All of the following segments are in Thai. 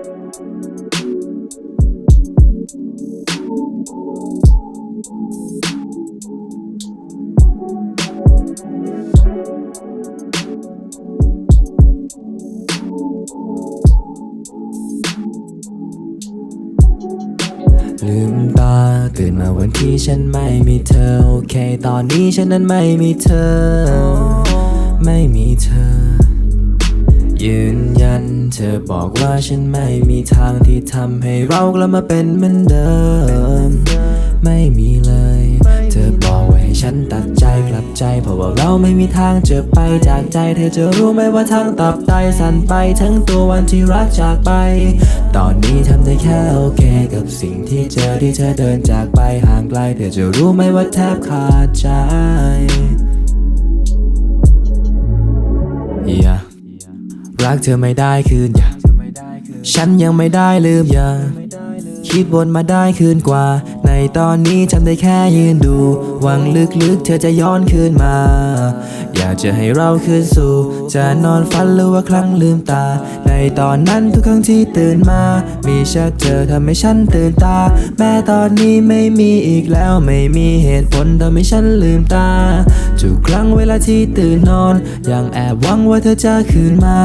ลืมตาตื่นมาวันที่ฉันไม่มีเธอ โอเค ตอนนี้ฉันนั้นไม่มีเธอ ไม่มีเธอ ยืนยัน เธอบอกว่าฉันไม่มีทางที่ทำให้เรากลับมาเป็นเหมือนเดิม ไม่มีเลย เธอบอกว่าให้ฉันตัดใจกลับใจ เพราะว่าเราไม่มีทางจะไปจากใจ เธอจะรู้ไหมว่าทางตับไตสั่นไปทั้งตัววันที่รักจากไป ตอนนี้ทำได้แค่โอเค กับสิ่งที่เจอที่เธอเดินจากไปห่างไกล เธอจะรู้ไหมว่าแทบขาดใจ รักเธอไม่ได้คืนอย่าฉันยังไม่ได้ลืมอย่าคิดวนมาได้คืนกว่า ในตอนนี้ฉันได้แค่ยืนดู หวังลึกๆ เธอจะย้อนคืนมา อยากจะให้เราคืนสู่ จะนอนฝันหรือว่าครั้งลืมตา ใน ตอนนั้นทุกครั้งที่ตื่นมา มีแค่เธอทำให้ฉันตื่นตา แม้ตอนนี้ไม่มีอีกแล้วไม่มีเหตุผลทำให้ฉันลืมตาทุกครั้งเวลาที่ตื่นนอน ยังแอบหวังว่าเธอจะคืนมา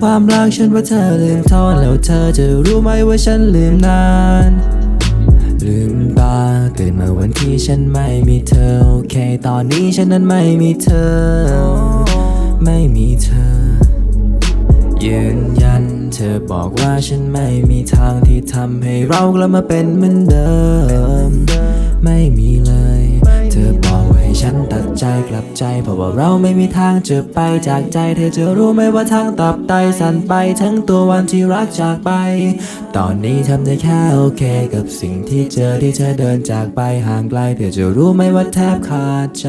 ความรักฉันว่าเธอลืมทอนแล้วเธอจะรู้ไหมว่าฉันลืมนานลืมตาตื่นมาวันที่ฉันไม่มีเธอโอเค ตอนนี้ฉันนั้นไม่มีเธอ ไม่มีเธอยืน อบอกว่าฉันไม่มีทางที่ทำให้เรากลับมาเป็นเหมือนเดิม ไม่มีเลย เธอบอกว่าให้ฉันตัดใจกลับใจ เพราะว่าเราไม่มีทางจะไปจากใจ เธอจะรู้ไหมว่าทางตับไตสั่นไป ทั้งตัววันที่รักจากไป ตอนนี้ทำได้แค่โอเค กับสิ่งที่เจอที่เธอเดินจากไปห่างไกล เธอจะรู้ไหมว่าแทบขาดใจ